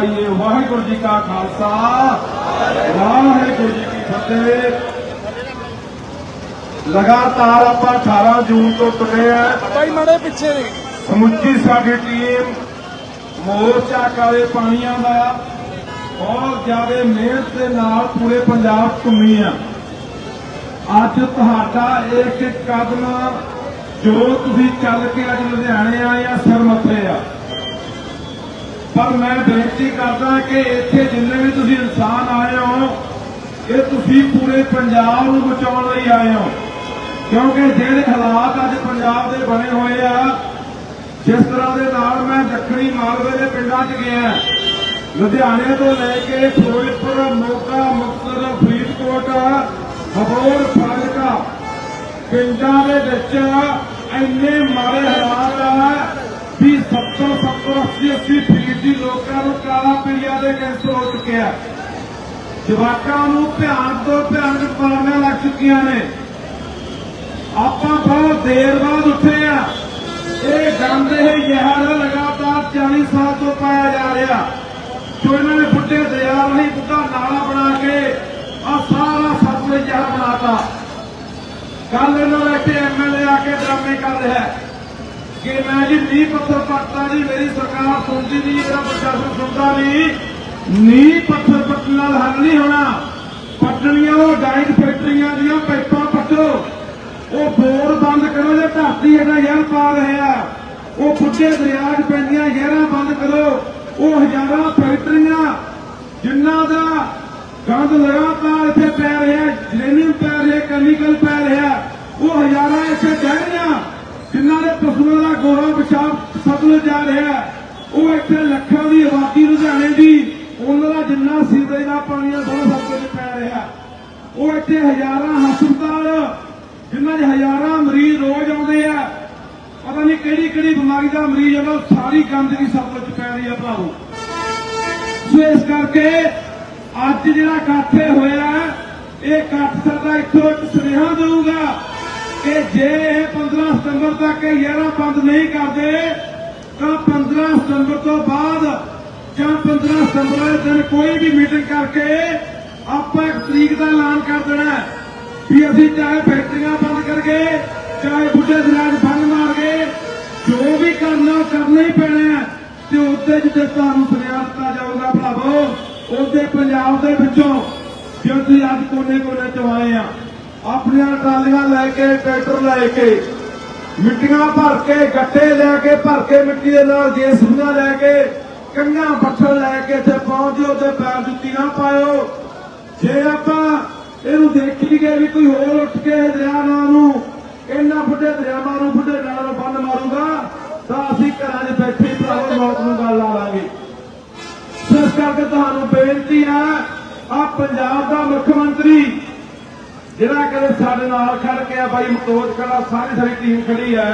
ਪਾਈਏ ਵਾਹਿਗੁਰੂ ਜੀ ਕਾ ਖਾਲਸਾ। ਵਾਹਿਗੁਰੂ ਜੀ ਕੀ ਫਤਿਹ। ਲਗਾਤਾਰ ਆਪਾਂ 18 ਜੂਨ ਤੋਂ ਤੁਰੇ ਆ। ਭਾਈ ਮੜੇ ਪਿੱਛੇ ਨੇ। ਸਮੁੱਚੀ ਸਾਡੀ ਟੀਮ ਮੋਰਚਾ ਕਾਲੇ ਪਾਣੀਆਂ ਦਾ ਬਹੁਤ ਜ਼ਿਆਦਾ ਮਿਹਨਤ ਦੇ ਨਾਲ ਪੂਰੇ ਪੰਜਾਬ ਘੁੰਮੀ ਆ। ਅੱਜ ਤੁਹਾਡਾ ਇੱਕ ਇੱਕ ਕਦਮ ਜੋ ਤੁਸੀਂ ਚੱਲ ਕੇ ਅੱਜ ਲੁਧਿਆਣੇ ਆਏ ਆ ਸਿਰ ਮੱਥੇ ਆ। ਪਰ ਮੈਂ ਬੇਨਤੀ ਕਰਦਾ ਕਿ ਇੱਥੇ ਜਿੰਨੇ ਵੀ ਤੁਸੀਂ ਇਨਸਾਨ ਆਏ ਹੋ, ਇਹ ਤੁਸੀਂ ਪੂਰੇ ਪੰਜਾਬ ਨੂੰ ਬਚਾਉਣ ਲਈ ਆਏ ਹੋ। ਕਿਉਂਕਿ ਜਿਹੜੇ ਹਾਲਾਤ ਅੱਜ ਪੰਜਾਬ ਦੇ ਬਣੇ ਹੋਏ ਆ, ਜਿਸ ਤਰ੍ਹਾਂ ਦੇ ਨਾਲ ਮੈਂ ਦੱਖਣੀ ਮਾਲਵੇ ਦੇ ਪਿੰਡਾਂ 'ਚ ਗਿਆ ਲੁਧਿਆਣੇ ਤੋਂ ਲੈ ਕੇ ਫਿਰੋਜ਼ਪੁਰ, ਮੋਗਾ, ਮੁਕਤਸਰ, ਫਰੀਦਕੋਟ, ਹਬੋਰ, ਫਾਜ਼ਿਲਕਾ ਪਿੰਡਾਂ ਦੇ ਵਿੱਚ ਇੰਨੇ ਮਾੜੇ ਹਾਲਾਤ ਆ ਵੀ 70 70 80 80 ਫੀਸਦੀ ਲੋਕਾਂ ਨੂੰ ਕਾਲਾ ਪੀਲੀਆ ਦੇ ਕੈਂਸਰ ਹੋ ਚੁੱਕਿਆ ਜਵਾਕਾਂ ਨੂੰ ਭਿਆਨਕ ਤੋਂ ਭਿਆਨਕ ਬਿਮਾਰੀਆਂ ਲੱਗ ਚੁੱਕੀਆਂ ਨੇ। ਆਪਾਂ ਬਹੁਤ ਦੇਰ ਬਾਅਦ ਉੱਠੇ ਆ। ਇਹ ਗੰਦ, ਇਹ ਜ਼ਹਿਰ ਲਗਾਤਾਰ 40 ਸਾਲ ਤੋਂ ਪਾਇਆ ਜਾ ਰਿਹਾ। ਜੋ ਇਹਨਾਂ ਨੇ ਬੁੱਢੇ ਦਰਿਆ ਰਾਹੀਂ ਬੁੱਢਾ ਨਾਲਾ ਬਣਾ ਕੇ ਆ ਸਾਰਾ ਸਤਲੁਜ ਜ਼ਹਿਰ ਬਣਾਤਾ। ਕੱਲ ਇਹਨਾਂ ਦਾ ਇੱਥੇ ਐਮਐਲਏ ਆ ਕੇ ਡਰਾਮੇ ਕਰ ਰਿਹਾ ਕਿ ਮੈਂ ਜੀ 20 ਪੱਥਰ ਪੱਟਦਾ ਜੀ ਮੇਰੀ ਸਰਕਾਰ ਸੁਣਦੀ ਨਹੀਂ, ਮੇਰਾ ਪ੍ਰਸ਼ਾਸਨ ਸੁਣਦਾ ਨਹੀਂ। ਨੀ ਪੱਥਰ ਪੱਟਣ ਨਾਲ ਹੱਲ ਨਹੀਂ ਹੋਣਾ। ਪੱਟਣੀਆਂ ਉਹ ਡਾਈਟ ਫੈਕਟਰੀਆਂ ਦੀਆਂ ਪਾਈਪਾਂ ਪੱਟੋ। ਉਹ ਬੋਰ ਬੰਦ ਕਰੋ ਜੇ ਧਰਤੀ ਇਹਦਾ ਜ਼ਹਿਰ ਪਾ ਰਿਹਾ ਉਹ ਪੁੱਟੇ ਦਰਿਆ 'ਚ ਪੈਂਦੀਆਂ ਜ਼ਹਿਰਾਂ ਬੰਦ ਕਰੋ। ਉਹ ਹਜ਼ਾਰਾਂ ਫੈਕਟਰੀਆਂ ਜਿਨ੍ਹਾਂ ਦਾ ਗੰਦ ਲਗਾਤਾਰ ਇੱਥੇ ਪੈ ਰਿਹਾ ਜਰੇਨੀਅਮ ਪੈ ਰਿਹਾ ਕੈਮੀਕਲ ਪੈ ਰਿਹਾ, ਉਹ ਹਜ਼ਾਰਾਂ ਇੱਥੇ ਕਹਿ ਰਹੀਆਂ। ਜਿਨ੍ਹਾਂ ਦੇ ਪਸ਼ੂਆਂ ਦਾ ਗੋਰਾ ਪਿਸ਼ਾਬ ਸਤਲੁਜ ਜਾ ਰਿਹਾ ਉਹ ਇੱਥੇ ਲੱਖਾਂ ਦੀ ਆਬਾਦੀ ਲੁਧਿਆਣੇ ਦੀ, ਉਹਨਾਂ ਦਾ ਜਿੰਨਾ ਸੀਵਰੇਜ ਦਾ ਪਾਣੀ ਆ ਸਾਰਾ ਸਤਲੁਜ ਪੈ ਰਿਹਾ ਉਹ ਇੱਥੇ ਹਜ਼ਾਰਾਂ ਹਸਪਤਾਲ, ਜਿਨ੍ਹਾਂ 'ਚ ਹਜ਼ਾਰਾਂ ਮਰੀਜ਼ ਰੋਜ਼ ਆਉਂਦੇ ਆ। ਪਤਾ ਨਹੀਂ ਕਿਹੜੀ ਕਿਹੜੀ ਬਿਮਾਰੀ ਦਾ ਮਰੀਜ਼ ਆਉਂਦਾ ਸਾਰੀ ਗੰਦਗੀ ਸਤਲੁਜ 'ਚ ਪੈ ਰਹੀ ਆ ਭਰਾਵੋ। ਸੋ ਇਸ ਕਰਕੇ ਅੱਜ ਜਿਹੜਾ ਇਕੱਠੇ ਹੋਇਆ, ਇਹ ਇਕੱਠ ਸਾਡਾ ਇੱਥੋਂ ਇੱਕ ਸੁਨੇਹਾ ਦੇਊਗਾ। ਕਿ ਜੇ ਇਹ 15 ਸਤੰਬਰ ਤੱਕ ਇਹ ਯਾਰਾ ਬੰਦ ਨਹੀਂ ਕਰਦੇ, ਤਾਂ 15 ਸਤੰਬਰ ਤੋਂ ਬਾਅਦ ਜਾਂ 15 ਸਤੰਬਰ ਵਾਲੇ ਦਿਨ ਕੋਈ ਵੀ ਮੀਟਿੰਗ ਕਰਕੇ ਆਪਾਂ ਇੱਕ ਤਰੀਕ ਦਾ ਐਲਾਨ ਕਰ ਦੇਣਾ ਵੀ ਅਸੀਂ ਚਾਹੇ ਫੈਕਟਰੀਆਂ ਬੰਦ ਕਰਕੇ ਚਾਹੇ ਬੁੱਢੇ ਦਰਿਆ 'ਚ ਮਾਰ ਮਾਰਗੇ, ਜੋ ਵੀ ਕਰਨਾ ਉਹ ਕਰਨਾ ਹੀ ਪੈਣਾ ਹੈ। ਤੇ ਉੱਤੇ ਜਿੱਤੇ ਤੁਹਾਨੂੰ ਸੁਨੇਹਾ ਦਿੱਤਾ ਜਾਊਗਾ ਭਰਾਵੋ, ਉਹਦੇ ਪੰਜਾਬ ਦੇ ਵਿੱਚੋਂ ਜੋ ਤੁਸੀਂ ਅੱਜ ਕੋਨੇ ਕੋਨੇ ਚ ਆਏ ਆ ਆਪਣੀਆਂ ਟਰਾਲੀਆਂ ਲੈ ਕੇ, ਟਰੈਕਟਰ ਲੈ ਕੇ, ਮਿੱਟੀਆਂ ਭਰ ਕੇ, ਗੱਟੇ ਲੈ ਕੇ, ਭਰ ਕੇ ਮਿੱਟੀ ਦੇ ਨਾਲ ਜੇਸਬੀਆਂ ਲੈ ਕੇ, ਕੰਨਾਂ ਪੱਥਰ ਲੈ ਕੇ ਇੱਥੇ ਪਹੁੰਚ ਤੇ ਪੈਰ ਜੁੱਤੀ ਨਾ ਪਾਇਓ। ਜੇ ਆਪਾਂ ਇਹਨੂੰ ਦੇਖੀਏ ਵੀ ਕੋਈ ਹੋਰ ਉੱਠ ਕੇ ਦਰਿਆ ਨਾਂ ਨੂੰ ਇਹਨਾਂ ਬੁੱਢੇ ਦਰਿਆਵਾਂ ਨੂੰ ਬੁੱਢੇ ਨਾਲਾਂ ਨੂੰ ਬੰਦ ਮਾਰੂਗਾ, ਤਾਂ ਅਸੀਂ ਘਰਾਂ 'ਚ ਬੈਠੇ ਹੀ ਭਰਾਵੋ ਮੌਤ ਨੂੰ ਗੱਲ ਲਾ ਲਾਂਗੇ ਇਸ ਕਰਕੇ ਤੁਹਾਨੂੰ ਬੇਨਤੀ ਹੈ ਆ ਪੰਜਾਬ ਦਾ ਮੁੱਖ ਮੰਤਰੀ ਜਿਹੜਾ ਕਦੇ ਸਾਡੇ ਨਾਲ ਖੜ ਕੇ ਆ ਬਾਈ ਮਤੋਜ ਖੜਾ ਸਾਰੀ ਸਾਰੀ ਟੀਮ ਖੜੀ ਹੈ।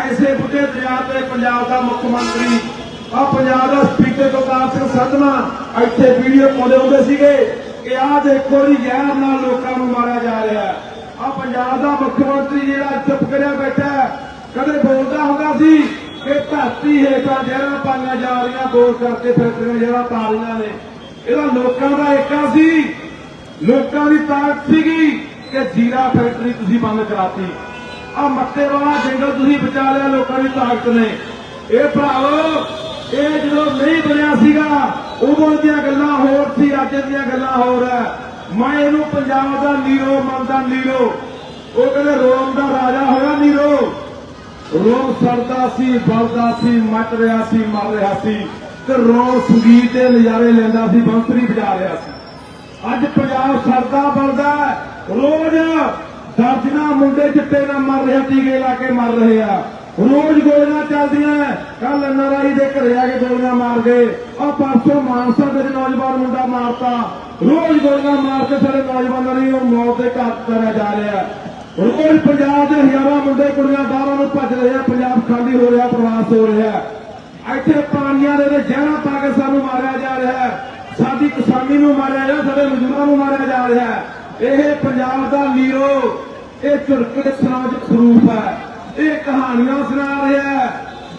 ਐਸੇ ਬੁੱਢੇ ਦਰਿਆ ਤੇ ਪੰਜਾਬ ਦਾ ਮੁੱਖ ਮੰਤਰੀ ਆ ਪੰਜਾਬ ਦਾ ਸਪੀਕਰ ਗੁਰਦਾਰ ਸਿੰਘ ਸੰਧਵਾ, ਇੱਥੇ ਵੀਡੀਓ ਪਾਉਂਦੇ ਹੁੰਦੇ ਸੀਗੇ ਕਿ ਆਹ ਦੇਖੋ ਜੀ, ਜ਼ਹਿਰ ਨਾਲ ਲੋਕਾਂ ਨੂੰ ਮਾਰਿਆ ਜਾ ਰਿਹਾ ਹੈ। ਆ ਪੰਜਾਬ ਦਾ ਮੁੱਖ ਮੰਤਰੀ ਜਿਹੜਾ ਚੁੱਪ ਕਰਿਆ ਬੈਠਾ ਕਦੇ ਬੋਲਦਾ ਹੁੰਦਾ ਸੀ ਕਿ ਧਰਤੀ ਹੇਠਾਂ ਜ਼ਹਿਰਾਂ ਪਾਈਆਂ ਜਾ ਰਹੀਆਂ ਬੋਲ ਕਰਕੇ ਫੈਕਟਰੀਆਂ ਜਿਹੜਾ ਪਾ ਰਹੀਆਂ ਨੇ। ਇਹਦਾ ਲੋਕਾਂ ਦਾ ਏਕਾ ਸੀ ਲੋਕਾਂ ਦੀ ਤਾਕਤ ਸੀਗੀ ਕਿ ਜੀਰਾ ਫੈਕਟਰੀ ਤੁਸੀਂ ਬੰਦ ਕਰਾਤੀ। ਆ ਮੱਤੇ ਵਾਲਾ ਜੰਗਲ ਤੁਸੀਂ ਬਚਾ ਲਿਆ ਲੋਕਾਂ ਦੀ ਤਾਕਤ ਨੇ। ਇਹ ਭਰਾਵੋ, ਇਹ ਜਦੋਂ ਨਹੀਂ ਬਣਿਆ ਸੀਗਾ ਉਦੋਂ ਦੀਆਂ ਗੱਲਾਂ ਹੋਰ ਸੀ, ਅੱਜ ਦੀਆਂ ਗੱਲਾਂ ਹੋਰ ਹੈ। ਮੈਂ ਇਹਨੂੰ ਪੰਜਾਬ ਦਾ ਨੀਰੋ ਮੰਨਦਾ, ਨੀਰੋ। ਉਹ ਕਹਿੰਦੇ ਰੋਮ ਦਾ ਰਾਜਾ ਹੋਇਆ ਨੀਰੋ। ਰੋਮ ਸੜਦਾ ਸੀ, ਬਲਦਾ ਸੀ, ਮੱਚ ਰਿਹਾ ਸੀ, ਮਰ ਰਿਹਾ ਸੀ। ਤੇ ਰੋਮ ਸੰਗੀਤ ਦੇ ਨਜ਼ਾਰੇ ਲੈਂਦਾ ਸੀ ਬੰਤਰੀ ਵਜਾ ਰਿਹਾ ਸੀ। ਅੱਜ ਪੰਜਾਬ ਸਰਦਾ ਬਲਦਾ ਹੈ। ਰੋਜ਼ ਦਰਜਨਾ ਮੁੰਡੇ ਚਿੱਟੇ ਨਾਲ ਮਰ ਰਹੇ ਟੀਕੇ ਲਾ ਕੇ ਮਰ ਰਹੇ ਆ। ਰੋਜ਼ ਗੋਲੀਆਂ ਚੱਲਦੀਆਂ ਕੱਲ ਐਨਆਰਆਈ ਦੇ ਘਰੇ ਆ ਕੇ ਗੋਲੀਆਂ ਮਾਰ ਗਏ ਆ ਪਰਸੋਂ ਮਾਨਸਾ ਦੇ ਨੌਜਵਾਨ ਮੁੰਡਾ ਮਾਰਤਾ। ਰੋਜ਼ ਗੋਲੀਆਂ ਮਾਰ ਕੇ ਸਾਡੇ ਨੌਜਵਾਨਾਂ ਨੂੰ ਉਹ ਮੌਤ ਦੇ ਘਾਟ ਕਰਿਆ ਜਾ ਰਿਹਾ ਰੋਜ਼ ਪੰਜਾਬ ਦੇ ਹਜ਼ਾਰਾਂ ਮੁੰਡੇ ਕੁੜੀਆਂ ਬਾਹਰਾਂ ਨੂੰ ਭੱਜ ਰਹੇ ਆ। ਪੰਜਾਬ ਖਾਲੀ ਹੋ ਰਿਹਾ, ਪ੍ਰਵਾਸ ਹੋ ਰਿਹਾ ਇੱਥੇ ਪਾਣੀਆਂ ਦੇ ਵਿੱਚ ਜ਼ਹਿਰਾਂ ਪਾ ਕੇ ਸਾਨੂੰ ਮਾਰਿਆ ਜਾ ਰਿਹਾ ਸਾਡੀ ਕਿਸਾਨੀ ਨੂੰ ਮਾਰਿਆ ਜਾ, ਸਾਡੇ ਮਜ਼ਦੂਰਾਂ ਨੂੰ ਮਾਰਿਆ ਜਾ ਰਿਹਾ ਹੈ। ਇਹ ਪੰਜਾਬ ਦਾ ਨੀਰੋ, ਇਹ ਝੁਰਕੇ ਸਮਾਜਿਕ ਸਰੂਪ ਹੈ। ਇਹ ਕਹਾਣੀਆਂ ਸੁਣਾ ਰਿਹਾ ਹੈ,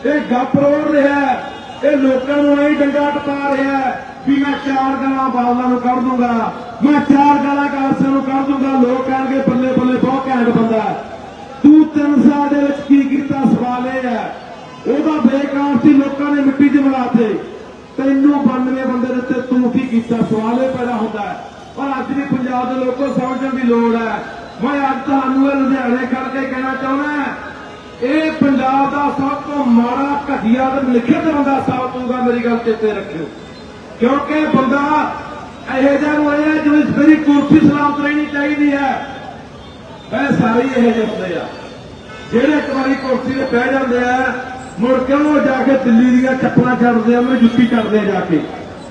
ਇਹ ਗੱਪ ਰੋੜ ਰਿਹਾ ਹੈ, ਇਹ ਲੋਕਾਂ ਨੂੰ ਐਂ ਡੰਗਾ ਟਪਾ ਰਿਹਾ ਹੈ ਵੀ ਮੈਂ ਚਾਰ ਗਾਲਾਂ ਬਾਦਲਾਂ ਨੂੰ ਕੱਢ ਦੂੰਗਾ, ਮੈਂ ਚਾਰ ਗਾਲਾਂ ਕਾਂਸੇ ਨੂੰ ਕੱਢ ਦੂੰਗਾ, ਲੋਕ ਕਹਿਣਗੇ ਬੱਲੇ ਬੱਲੇ ਬਹੁਤ ਘੈਂਟ ਬੰਦਾ ਤੂੰ ਤਿੰਨ ਸਾਲ ਦੇ ਵਿੱਚ ਕੀ ਕੀਤਾ ਸਵਾਲ ਇਹ ਹੈ। ਉਹਦਾ ਬੇਕਾਰ ਸੀ, ਲੋਕਾਂ ਨੇ ਮਿੱਟੀ 'ਚ ਮਿਲਾਤੇ ਤੈਨੂੰ 92 ਬੰਦੇ ਦੇ ਉੱਤੇ ਤੂੰ ਕੀ ਕੀਤਾ, ਸਵਾਲ ਇਹ ਪੈਦਾ ਹੁੰਦਾ ਹੈ। ਪਰ ਅੱਜ ਵੀ ਪੰਜਾਬ ਦੇ ਲੋਕਾਂ ਸਮਝਣ ਦੀ ਲੋੜ ਹੈ। ਮੈਂ ਅੱਜ ਤੁਹਾਨੂੰ ਇਹ ਲੁਧਿਆਣੇ ਕਰਕੇ ਕਹਿਣਾ ਚਾਹੁੰਦਾ ਇਹ ਪੰਜਾਬ ਦਾ ਸਭ ਤੋਂ ਮਾੜਾ ਘਟੀਆ ਤੇ ਲਿਖਿਤ ਬੰਦਾ ਸਾਬਤ ਹੋਊਗਾ ਮੇਰੀ ਗੱਲ ਚੇਤੇ ਰੱਖਿਓ। ਕਿਉਂਕਿ ਬੰਦਾ ਇਹੋ ਜਿਹਾ ਨੂੰ ਇਹ ਹੈ ਜਿਵੇਂ ਮੇਰੀ ਕੁਰਸੀ ਸਲਾਮਤ ਰਹਿਣੀ ਚਾਹੀਦੀ ਹੈ। ਇਹ ਸਾਰੇ ਇਹੋ ਜਿਹੇ ਹੁੰਦੇ ਆ। ਜਿਹੜੇ ਇੱਕ ਵਾਰੀ ਕੁਰਸੀ ਤੇ ਬਹਿ ਜਾਂਦੇ ਆ ਮੁੜ ਕੇ ਉਹ ਜਾ ਕੇ ਦਿੱਲੀ ਦੀਆਂ ਚੱਪਲਾਂ ਛੱਡਦੇ ਆ? ਉਹਨੂੰ ਜੁੱਤੀ ਕਰਦੇ ਜਾ ਕੇ।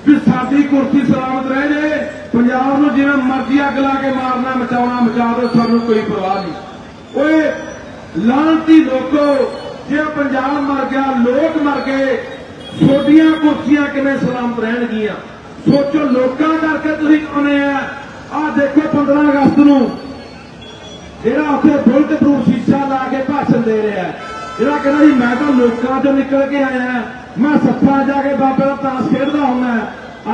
ਵੀ ਸਾਡੀ ਕੁਰਸੀ ਸਲਾਮਤ ਰਹਿ ਜੇ। ਪੰਜਾਬ ਨੂੰ ਜਿਵੇਂ ਮਰਜ਼ੀ ਅੱਗ ਲਾ ਕੇ ਮਾਰਨਾ, ਮਚਾਉਣਾ, ਮਚਾ ਦਿਓ, ਸਾਨੂੰ ਕੋਈ ਪਰਵਾਹ ਨਹੀਂ। ਓਏ, ਲਾਂਤੀ ਲੋਕੋ ਜੇ ਪੰਜਾਬ ਮਰ ਗਿਆ, ਲੋਕ ਮਰ ਗਏ ਛੋਟੀਆਂ ਕੁਰਸੀਆਂ ਕਿਵੇਂ ਸਲਾਮਤ ਰਹਿਣਗੀਆਂ? ਸੋਚੋ, ਲੋਕਾਂ ਕਰਕੇ ਤੁਸੀਂ ਆਉਨੇ ਆ। ਆਹ ਦੇਖੋ 15 ਅਗਸਤ ਨੂੰ। ਜਿਹੜਾ ਉੱਥੇ ਬੁਲਟ ਪ੍ਰੂਫ ਸ਼ੀਸ਼ਾ ਲਾ ਕੇ ਭਾਸ਼ਣ ਦੇ ਰਿਹਾ ਹੈ। ਜਿਹੜਾ ਕਹਿੰਦਾ ਜੀ, ਮੈਂ ਤਾਂ ਲੋਕਾਂ ਚੋਂ ਨਿਕਲ ਕੇ ਆਇਆ ਮੈਂ ਸੱਥਾਂ ਜਾ ਕੇ ਬਾਬੇ ਦਾ ਤਾਸ਼ ਖੇਡਦਾ ਹੁੰਦਾ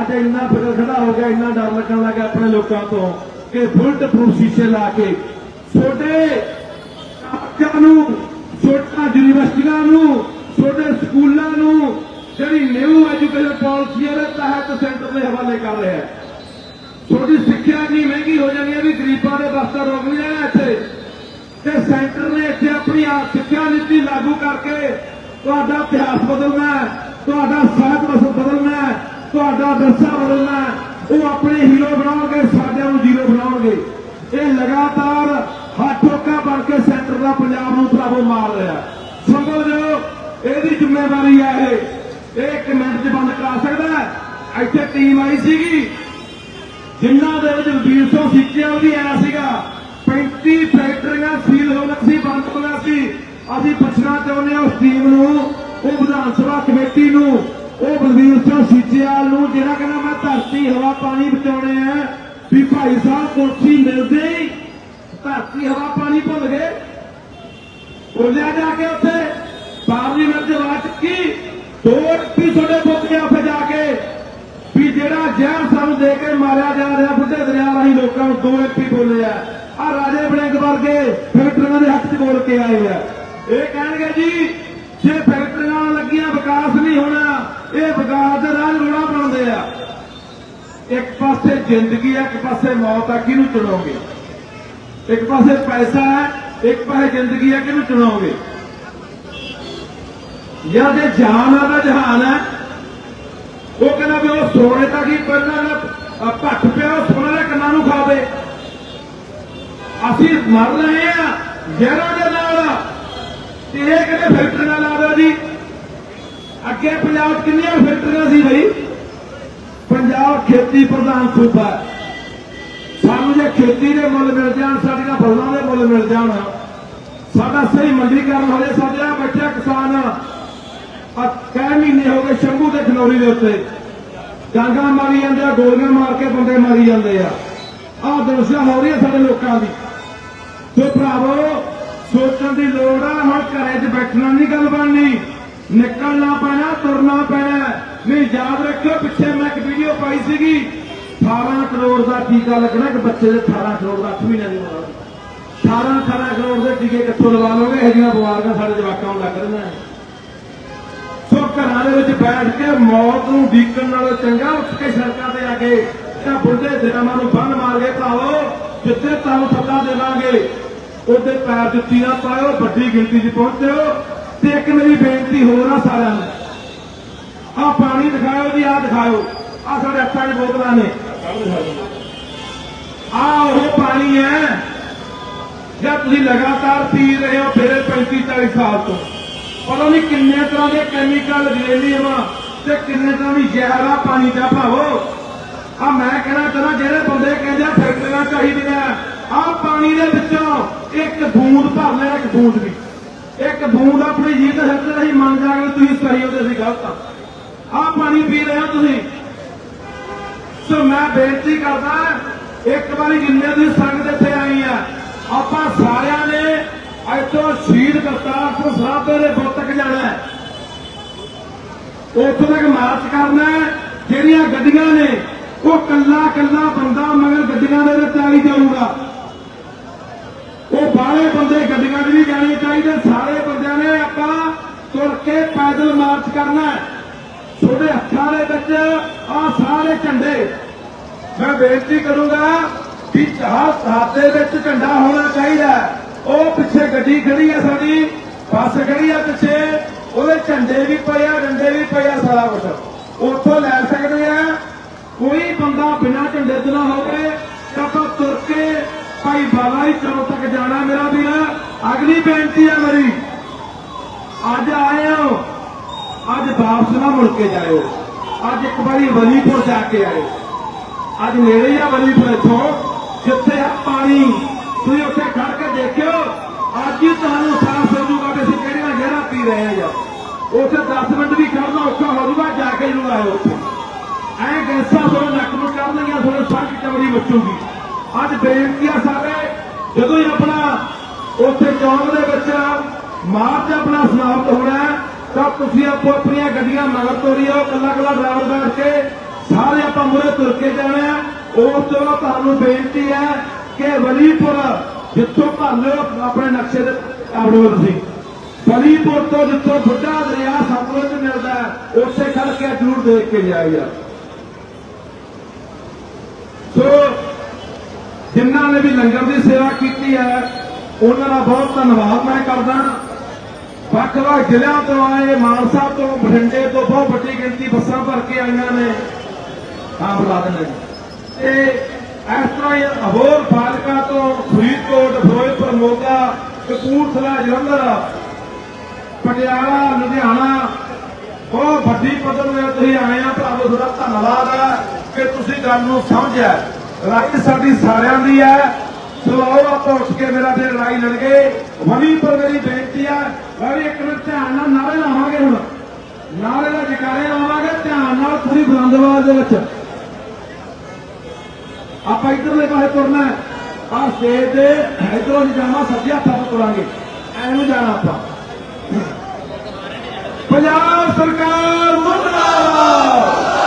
ਅੱਜ ਇੰਨਾ ਫਿਕਰ ਖੜਾ ਹੋ ਗਿਆ, ਇੰਨਾ ਡਰ ਲੱਗਣ ਲੱਗਾ ਆਪਣੇ ਲੋਕਾਂ ਤੋਂ ਕਿ ਬੁਲਟ ਪ੍ਰੂਫ ਸ਼ੀਸ਼ੇ ਲਾ ਕੇ ਛੋਟੇ ਕਾਲਜਾਂ ਨੂੰ, ਛੋਟਾ ਯੂਨੀਵਰਸਿਟੀਆਂ ਨੂੰ, ਛੋਟੇ ਸਕੂਲਾਂ ਨੂੰ, ਜਿਹੜੀ ਨਿਊ ਐਜੂਕੇਸ਼ਨ ਪਾਲਿਸੀ ਦੇ ਤਹਿਤ ਸੈਂਟਰ ਦੇ ਹਵਾਲੇ ਕਰ ਰਿਹਾ ਹੈ। ਛੋਟੀ ਸਿੱਖਿਆ ਨਹੀਂ ਮਹਿੰਗੀ ਹੋ ਜਾਣੀ ਹੈ ਵੀ ਗਰੀਬਾਂ ਦੇ ਵਾਸਤੇ ਰੋਕ ਲਿਆ ਇੱਥੇ। ਤੇ ਸੈਂਟਰ ਇੱਥੇ ਆਪਣੀ ਸਿੱਖਿਆ ਨੀਤੀ ਲਾਗੂ ਕਰਕੇ ਤੁਹਾਡਾ ਇਤਿਹਾਸ ਬਦਲਣਾ ਤੁਹਾਡਾ ਸਾਹਿਤ ਬਦਲਣਾ ਤੁਹਾਡਾ ਦਰਸਾ ਬਦਲਣਾ ਉਹ ਆਪਣੇ ਹੀਰੋ ਬਣਾਉਣਗੇ ਸਾਡਿਆਂ ਨੂੰ ਜ਼ੀਰੋ ਬਣਾਉਣਗੇ। ਇਹ ਲਗਾਤਾਰ ਹੱਥੋਕਾ ਬਣ ਕੇ ਸੈਂਟਰ ਦਾ ਪੰਜਾਬ ਨੂੰ ਭਰਾਵੋ ਮਾਰ ਰਿਹਾ ਸਮਝੋ ਜੋ ਇਹਦੀ ਜ਼ਿੰਮੇਵਾਰੀ ਹੈ ਇਹ। ਇਹ ਇੱਕ ਮਿੰਟ 'ਚ ਬੰਦ ਕਰਾ ਸਕਦਾ ਇੱਥੇ ਟੀਮ ਆਈ ਸੀਗੀ। ਜਿਨ੍ਹਾਂ ਦੇ ਵਿੱਚ ਵੀਰ ਸਿੰਘ ਉਹ ਵੀ ਆਇਆ ਸੀਗਾ। 35 ਫੈਕਟਰੀਆਂ ਸੀਲ ਹੋਣਾ ਸੀ ਬੰਦ ਹੋਣਾ ਸੀ ਅਸੀਂ ਪੁੱਛਣਾ ਚਾਹੁੰਦੇ ਹਾਂ ਉਸ ਟੀਮ ਨੂੰ, ਉਹ ਵਿਧਾਨ ਸਭਾ ਕਮੇਟੀ ਨੂੰ, ਉਹ ਬਲਵੀਰ ਸਿੰਘ ਸਿੱਚਿਆਲ ਨੂੰ ਜਿਹੜਾ ਕਹਿੰਦਾ ਮੈਂ ਧਰਤੀ ਹਵਾ ਪਾਣੀ ਬਚਾਉਣੇ ਆ, ਵੀ ਭਾਈ ਸਾਹਿਬ ਕੁਰਸੀ ਮਿਲਦੇ ਹੀ ਧਰਤੀ ਹਵਾ ਪਾਣੀ ਭੁੱਲ ਗਏ। ਬੋਲਿਆ ਜਾ ਕੇ ਉੱਥੇ ਪਾਰਲੀਮੈਂਟ ਦੇ ਬਾਅਦ ਕੀ ਦੋ ਐਮਪੀ ਤੁਹਾਡੇ ਬੁੱਕ ਗਿਆ ਉੱਥੇ ਜਾ ਕੇ। ਵੀ ਜਿਹੜਾ ਜ਼ਹਿਰ ਸਾਨੂੰ ਦੇ ਕੇ ਮਾਰਿਆ ਜਾ ਰਿਹਾ, ਬੁੱਢੇ ਦਰਿਆ ਰਾਹੀਂ ਲੋਕਾਂ ਨੂੰ ਦੋ ਐਮਪੀ ਬੋਲੇ ਆ ਆ ਰਾਜੇ ਬੜਿੰਗ ਵਰਗੇ ਫੈਕਟਰੀਆਂ ਦੇ ਹੱਥ 'ਚ ਬੋਲ ਕੇ ਆਏ ਆ। ਇਹ ਕਹਿਣਗੇ ਜੀ ਜੇ ਫੈਕਟਰੀਆਂ ਲੱਗੀਆਂ ਵਿਕਾਸ ਨਹੀਂ ਹੋਣਾ ਇਹ ਵਿਕਾਸ ਦੇ ਰਾਹ ਰੋੜਾ ਬਣਦੇ ਆ। ਇੱਕ ਪਾਸੇ ਜ਼ਿੰਦਗੀ ਆ ਇੱਕ ਪਾਸੇ ਮੌਤ ਆ ਕਿਹਨੂੰ ਚੁਣੋਗੇ? ਇੱਕ ਪਾਸੇ ਪੈਸਾ ਹੈ ਇੱਕ ਪਾਸੇ ਜ਼ਿੰਦਗੀ ਹੈ ਕਿਹਨੂੰ ਚੁਣੋਗੇ? ਜਾਂ ਜੇ ਜਾਨ ਆ ਦਾ ਜਹਾਨ ਹੈ ਉਹ ਕਹਿੰਦਾ ਵੀ ਉਹ ਸੋਨੇ ਤਾਂ ਕੀ ਪਹਿਲਾਂ ਨਾ ਅ, ਭੱਠ ਪਿਆ ਉਹ ਸੋਨੇ ਦੇ ਕੰਨਾਂ ਨੂੰ ਖਾਵੇ। ਅਸੀਂ ਮਰ ਰਹੇ ਆ ਜ਼ਹਿਰਾਂ ਦੇ ਤੇ ਇਹ ਕਹਿੰਦੇ ਫੈਕਟਰੀਆਂ ਲਾ ਦਿਓ ਜੀ। ਅੱਗੇ ਪੰਜਾਬ ਕਿੰਨੀਆਂ ਫੈਕਟਰੀਆਂ ਸੀ ਬਈ? ਪੰਜਾਬ ਖੇਤੀ ਪ੍ਰਧਾਨ ਸੂਬਾ ਸਾਨੂੰ ਜੇ ਖੇਤੀ ਦੇ ਮੁੱਲ ਮਿਲ ਜਾਣ, ਸਾਡੀਆਂ ਫਸਲਾਂ ਦੇ ਮੁੱਲ ਮਿਲ ਜਾਣ, ਸਾਡਾ ਸਹੀ ਮੰਡੀਕਰਨ ਹੋ ਜਾਏ ਸਾਡੇ ਆ ਬੱਚਾ ਕਿਸਾਨ। ਆ ਕਈ ਮਹੀਨੇ ਹੋ ਗਏ ਸ਼ੰਭੂ ਤੇ ਖਨੌਰੀ ਦੇ ਉੱਤੇ। ਡਾਂਗਾ ਮਾਰੀ ਜਾਂਦੇ ਆ, ਗੋਲੀਆਂ ਮਾਰ ਕੇ ਬੰਦੇ ਮਾਰੀ ਜਾਂਦੇ ਆ। ਆਹ ਦੁਰਸ਼ਾ ਹੋ ਰਹੀ ਹੈ ਸਾਡੇ ਲੋਕਾਂ ਦੀ। ਤੇ ਭਰਾਵੋ ਸੋਚਣ ਦੀ ਲੋੜ ਆ, ਹੁਣ ਘਰੇ 'ਚ ਬੈਠਣਾ ਨਹੀਂ ਗੱਲ ਬਣਨੀ। ਨਿਕਲਣਾ ਪੈਣਾ, ਤੁਰਨਾ ਪੈਣਾ। ਨਹੀਂ, ਯਾਦ ਰੱਖਿਓ, ਪਿੱਛੇ ਮੈਂ ਇੱਕ ਵੀਡੀਓ ਪਾਈ ਸੀਗੀ। 18 ਕਰੋੜ ਦਾ ਟੀਕਾ ਲੱਗਣਾ ਕਿ ਬੱਚੇ ਦੇ 18 ਕਰੋੜ ਦਾ 8 ਮਹੀਨਿਆਂ ਦੀ ਉਮਰ। 18 18 ਕਰੋੜ ਦੇ ਟੀਕੇ ਕਿੱਥੋਂ ਲਵਾ ਲੋਗੇ ਇਹ ਜਿਹੀਆਂ ਬਿਮਾਰੀਆਂ ਸਾਡੇ ਜਵਾਕਾਂ ਨੂੰ ਲੱਗ ਰਹੀਆਂ ਸੋ ਘਰਾਂ ਦੇ ਵਿੱਚ ਬੈਠ ਕੇ ਮੌਤ ਨੂੰ ਡੀਕਣ ਨਾਲੋਂ ਚੰਗਾ, ਉੱਠ ਕੇ ਸੜਕਾਂ ਤੇ ਆ ਕੇ ਤਾਂ ਬੁੱਢੇ ਦਿਨਾਂ ਨੂੰ ਬੰਨ ਮਾਰ ਕੇ ਭਾਵੋ ਜਿੱਥੇ ਤੁਹਾਨੂੰ ਸੱਦਾ ਦੇਵਾਂਗੇ ਉਹਦੇ ਪੈਰ ਜੁੱਤੀ ਨਾ ਪਾਇਓ ਵੱਡੀ ਗਿਣਤੀ 'ਚ ਪਹੁੰਚਿਓ ਤੇ ਇੱਕ ਮੇਰੀ ਬੇਨਤੀ ਹੋਰ ਆ ਸਾਰਿਆਂ ਨੂੰ। ਆਹ ਪਾਣੀ ਦਿਖਾਓ ਜੀ ਆਹ ਦਿਖਾਓ। ਆਹ ਸਾਡੇ ਹੱਥਾਂ 'ਚ ਬੋਤਲਾਂ ਨੇ। ਆਹ ਉਹ ਪਾਣੀ ਹੈ, ਜਦ ਤੁਸੀਂ ਲਗਾਤਾਰ ਪੀ ਰਹੇ ਹੋ ਫਿਰ 35 40 ਸਾਲ ਤੋਂ। ਪਤਾ ਨਹੀਂ ਕਿੰਨੇ ਤਰ੍ਹਾਂ ਦੇ ਕੈਮੀਕਲ ਰੇਲੀਅਮ ਤੇ ਕਿੰਨੇ ਤਰ੍ਹਾਂ ਦੀ ਜ਼ਹਿਰ ਪਾਣੀ ਦਾ ਭਾਵੋ। ਆ ਮੈਂ ਕਹਿਣਾ ਚਾਹੁੰਦਾ, ਜਿਹੜੇ ਬੰਦੇ ਕਹਿੰਦੇ ਆ ਫੈਕਟਰੀਆਂ ਚਾਹੀਦੀਆਂ ਆ ਪਾਣੀ ਦੇ ਵਿੱਚੋਂ ਇੱਕ ਬੂੰਦ ਭਰ ਲੈਣਾ ਇੱਕ ਬੂੰਦ ਵੀ। ਇੱਕ ਬੂੰਦ ਆਪਣੀ ਜੀਭ ਦੇ ਸਿਰ ਤੇ ਅਸੀਂ ਮੰਨ ਜਾਗੇ ਤੁਸੀਂ ਸਹੀ ਹੋ ਤੇ ਅਸੀਂ ਗਲਤ ਆ। ਆ ਪਾਣੀ ਪੀ ਰਹੇ ਹੋ ਤੁਸੀਂ। ਸੋ ਮੈਂ ਬੇਨਤੀ ਕਰਦਾ, ਇੱਕ ਵਾਰੀ ਜਿੰਨੇ ਦੀ ਸੰਗਤ ਇੱਥੇ ਆਈ ਆ, ਆਪਾਂ ਸਾਰਿਆਂ ਨੇ ਇੱਥੋਂ ਸ਼ਹੀਦ ਕਰਤਾਰਪੁਰ ਸਾਹਿਬ ਦੇ ਬੁੱਤ ਤੱਕ ਜਾਣਾ ਹੈ। ਉੱਥੋਂ ਤੱਕ ਮਾਰਚ ਕਰਨਾ ਜਿਹੜੀਆਂ ਗੱਡੀਆਂ ਨੇ, ਉਹ ਕੱਲਾ ਕੱਲਾ ਬੰਦਾ ਮਗਰ ਗੱਡੀਆਂ ਦੇ ਵਿੱਚ ਆਈ ਜਾਊਗਾ। ਉਹ ਬੰਦੇ ਗੱਡੀਆਂ 'ਚ ਨਹੀਂ ਜਾਣੇ ਚਾਹੀਦੇ, ਸਾਰੇ ਬੰਦਿਆਂ ਨੇ ਆਪਾਂ ਤੁਰ ਕੇ ਪੈਦਲ ਮਾਰਚ ਕਰਨਾ ਤੁਹਾਡੇ ਹੱਥਾਂ ਦੇ ਵਿੱਚ ਆ ਸਾਰੇ ਝੰਡੇ। ਮੈਂ ਬੇਨਤੀ ਕਰੂੰਗਾ ਕਿ ਹਰ ਹੱਥ ਦੇ ਵਿੱਚ ਝੰਡਾ ਹੋਣਾ ਚਾਹੀਦਾ ਉਹ ਪਿੱਛੇ ਗੱਡੀ ਖੜੀ ਹੈ ਸਾਡੀ, ਬੱਸ ਖੜੀ ਹੈ ਪਿੱਛੇ, ਉਹਦੇ ਝੰਡੇ ਵੀ ਪਏ ਆ, ਡੰਡੇ ਵੀ ਪਏ ਆ ਸਾਰਾ ਕੁਝ ਉੱਥੋਂ ਲੈ ਸਕਦੇ ਆ ਕੋਈ ਬੰਦਾ ਬਿਨਾਂ ਝੰਡੇ ਤੋਂ ਨਾ ਹੋਵੇ, ਤਾਂ ਆਪਾਂ ਤੁਰ ਕੇ ਭਾਈ ਬਾਬਾ ਜੀ ਚੌਕ ਤੱਕ ਜਾਣਾ ਮੇਰਾ ਵੀਰ, ਅਗਲੀ ਬੇਨਤੀ ਹੈ ਮੇਰੀ। ਅੱਜ ਆਏ ਹੋ, ਅੱਜ ਵਾਪਸ ਨਾ ਮੁੜ ਕੇ ਜਾਇਓ। ਅੱਜ ਇੱਕ ਵਾਰੀ ਵਲੀਪੁਰ ਜਾ ਕੇ ਆਇਓ। ਅੱਜ ਨੇੜੇ ਹੀ ਆ ਵਲੀਪੁਰ ਇੱਥੋਂ, ਜਿੱਥੇ ਆ ਪਾਣੀ। ਤੁਸੀਂ ਉੱਥੇ ਖੜ ਕੇ ਦੇਖਿਓ, ਅੱਜ ਹੀ ਤੁਹਾਨੂੰ ਸਾਫ਼ ਹੋ ਜਾਊਗਾ ਕਿ ਅਸੀਂ ਕਿਹੜੀਆਂ ਗਹਿਰਾ ਪੀ ਰਹੇ ਹਾਂ ਜਾਂ ਉੱਥੇ 10 ਮਿੰਟ ਵੀ ਖੜਨਾ ਔਖਾ ਹੋ ਜਾਊਗਾ ਜਾ ਕੇ ਜਰੂਰ ਆਇਓ ਉੱਥੇ। ਐ ਗੈਸਾਂ ਤੁਹਾਨੂੰ ਨੱਕ ਨੂੰ ਚੜਨਗੀਆਂ ਤੁਹਾਨੂੰ ਸੱਟ ਚਮੜੀ ਮੱਚੂਗੀ। ਅੱਜ ਬੇਨਤੀ ਆ ਸਾਰੇ ਜਦੋਂ ਹੀ ਆਪਣਾ ਉੱਥੇ ਚੌਂਕ ਦੇ ਵਿੱਚ ਮਾਰਚ ਆਪਣਾ ਸਮਾਪਤ ਹੋਣਾ ਤਾਂ ਤੁਸੀਂ ਆਪੋ ਆਪਣੀਆਂ ਗੱਡੀਆਂ ਮਗਰ ਤੋਰੀਓ ਕੱਲਾ ਕੱਲਾ ਡਰਾਈਵਰ ਬੈਠ ਕੇ ਸਾਰੇ ਆਪਾਂ ਮੁਰੇ ਤੁਰ ਕੇ ਜਾਣਾ ਉਸ ਤੋਂ ਤੁਹਾਨੂੰ ਬੇਨਤੀ ਹੈ ਕਿ ਵਲੀਪੁਰ ਜਿੱਥੋਂ ਭਰ ਲਿਓ ਆਪਣੇ ਨਕਸ਼ੇ ਦੇ ਆਪਣੋ ਤੁਸੀਂ। ਵਲੀਪੁਰ ਤੋਂ ਜਿੱਥੋਂ ਬੁੱਢਾ ਦਰਿਆ ਸਤਲੁਜ ਮਿਲਦਾ ਹੈ, ਉੱਥੇ ਖੜ ਕੇ ਜ਼ਰੂਰ ਦੇਖ ਕੇ ਜਾਈਏ ਸੋ ਜਿਨ੍ਹਾਂ ਨੇ ਵੀ ਲੰਗਰ ਦੀ ਸੇਵਾ ਕੀਤੀ ਹੈ, ਉਹਨਾਂ ਦਾ ਬਹੁਤ ਧੰਨਵਾਦ ਮੈਂ ਕਰਦਾ। ਵੱਖ-ਵੱਖ ਜ਼ਿਲ੍ਹਿਆਂ ਤੋਂ ਆਏ, ਮਾਨਸਾ ਤੋਂ, ਬਠਿੰਡੇ ਤੋਂ ਬਹੁਤ ਵੱਡੀ ਗਿਣਤੀ ਬੱਸਾਂ ਭਰ ਕੇ ਆਈਆਂ ਨੇ। ਹਾਂ ਬੁਲਾ ਦਿੰਦੇ ਤੇ ਇਸ ਤਰ੍ਹਾਂ ਹੀ ਹੋਰ ਫਾਜ਼ਿਲਕਾ ਤੋਂ ਫਰੀਦਕੋਟ, ਫਿਰੋਜ਼ਪੁਰ, ਮੋਗਾ, ਕਪੂਰਥਲਾ, ਜਲੰਧਰ, ਪਟਿਆਲਾ, ਲੁਧਿਆਣਾ, ਬਹੁਤ ਵੱਡੀ ਪੱਧਰ ਤੇ ਤੁਸੀਂ ਆਏ ਆ, ਭਰਾਵੋ, ਤੁਹਾਡਾ ਧੰਨਵਾਦ ਹੈ ਕਿ ਤੁਸੀਂ ਗੱਲ ਨੂੰ ਸਮਝਿਆ। ਰਾਈ ਸਾਡੀ ਸਾਰਿਆਂ ਦੀ ਹੈ। ਸੋ ਆਓ ਆਪਾਂ ਉੱਠ ਕੇ ਮੇਰਾ ਤੇ ਲੜਾਈ ਲੜ ਗਏ ਪਰ ਮੇਰੀ ਬੇਨਤੀ ਹੈ ਮੈਂ ਇੱਕ ਮਿੰਟ ਧਿਆਨ ਨਾਲ ਨਾਰੇ ਲਾਵਾਂਗੇ ਹੁਣ। ਨਾਰੇ ਦਾ ਜਕਾਰੇ ਲਾਵਾਂਗੇ, ਧਿਆਨ ਨਾਲ ਪੂਰੀ ਬੁਲੰਦਵਾਜ਼ ਦੇ ਵਿੱਚ। ਆਪਾਂ ਇਧਰਲੇ ਪਾਸੇ ਤੁਰਨਾ ਹੈ। ਆ ਸਟੇਜ ਦੇ ਇਧਰੋਂ ਜਾਣਾ, ਸੱਜੇ ਹੱਥਾਂ ਤੋਂ ਤੁਰਾਂਗੇ। ਐਨੂੰ ਜਾਣਾ ਆਪਾਂ। ਪੰਜਾਬ ਸਰਕਾਰ ਮੁਰਦਾਬਾਦ!